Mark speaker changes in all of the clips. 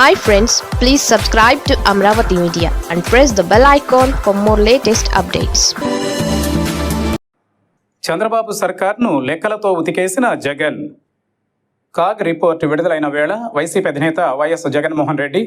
Speaker 1: Hi friends please subscribe to Amaravati media and press the bell icon for more latest updates
Speaker 2: Chandrababu సర్కార్ను లెక్కలతో ఉతికేసిన Jagan. CAG report విడుదలైన వేళ YCP అధినేత YS Jaganmohan Reddy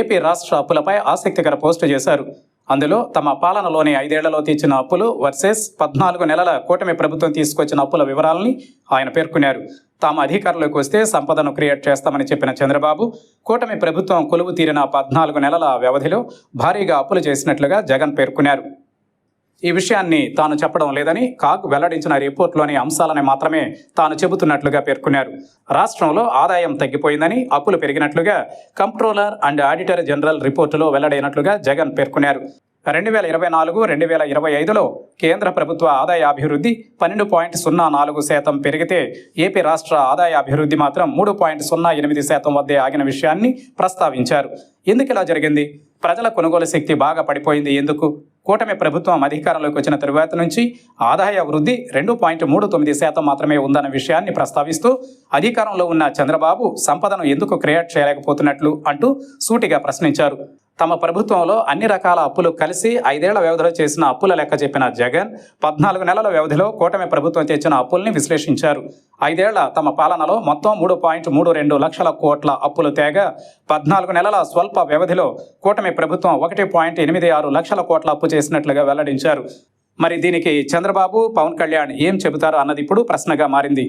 Speaker 2: AP రాష్ట్ర అప్పులపై ఆసక్తికర post చేశారు. అందులో తమ పాలనలోని ఐదేళ్ళలో తీర్చిన అప్పులు వర్సెస్ పద్నాలుగు నెలల కూటమి ప్రభుత్వం తీసుకొచ్చిన అప్పుల వివరాలని ఆయన పేర్కొన్నారు. తాము అధికారంలోకి వస్తే సంపదను క్రియేట్ చేస్తామని చెప్పిన చంద్రబాబు కూటమి ప్రభుత్వం కొలువు తీరిన పద్నాలుగు నెలల వ్యవధిలో భారీగా అప్పులు చేసినట్లుగా జగన్ పేర్కొన్నారు. ఈ విషయాన్ని తాను చెప్పడం లేదని కాగ్ వెల్లడించిన రిపోర్ట్లోని అంశాలని మాత్రమే తాను చెబుతున్నట్లుగా పేర్కొన్నారు. రాష్ట్రంలో ఆదాయం తగ్గిపోయిందని అప్పులు పెరిగినట్లుగా కంప్ట్రోలర్ అండ్ ఆడిటర్ జనరల్ రిపోర్టులో వెల్లడైనట్లుగా జగన్ పేర్కొన్నారు. రెండు వేల ఇరవై నాలుగు రెండు వేల ఇరవై ఐదులో కేంద్ర ప్రభుత్వ ఆదాయ అభివృద్ధి పన్నెండు పాయింట్ సున్నా నాలుగు శాతం పెరిగితే ఏపీ రాష్ట్ర ఆదాయ అభివృద్ధి మాత్రం మూడు పాయింట్ సున్నా ఎనిమిది శాతం వద్దే ఆగిన విషయాన్ని ప్రస్తావించారు. ఎందుకు ఇలా జరిగింది? ప్రజల కొనుగోలు శక్తి బాగా పడిపోయింది ఎందుకు? కూటమి ప్రభుత్వం అధికారంలోకి వచ్చిన తరువాత నుంచి ఆదాయ వృద్ధి రెండు పాయింట్ మూడు తొమ్మిది శాతం మాత్రమే ఉందన్న విషయాన్ని ప్రస్తావిస్తూ అధికారంలో ఉన్న చంద్రబాబు సంపదను ఎందుకు క్రియేట్ చేయలేకపోతున్నట్లు అంటూ సూటిగా ప్రశ్నించారు. తమ ప్రభుత్వంలో అన్ని రకాల అప్పులు కలిసి ఐదేళ్ళ వ్యవధిలో చేసిన అప్పుల లెక్క చెప్పిన జగన్ పద్నాలుగు నెలల వ్యవధిలో కూటమి ప్రభుత్వం తెచ్చిన అప్పుల్ని విశ్లేషించారు. ఐదేళ్ళ తమ పాలనలో మొత్తం మూడు పాయింట్ మూడు రెండు లక్షల కోట్ల అప్పులు తేగా పద్నాలుగు నెలల స్వల్ప వ్యవధిలో కూటమి ప్రభుత్వం ఒకటి పాయింట్ ఎనిమిది ఆరు లక్షల కోట్ల అప్పు చేసినట్లుగా వెల్లడించారు. మరి దీనికి చంద్రబాబు పవన్ కళ్యాణ్ ఏం చెబుతారు అన్నది ఇప్పుడు ప్రశ్నగా మారింది.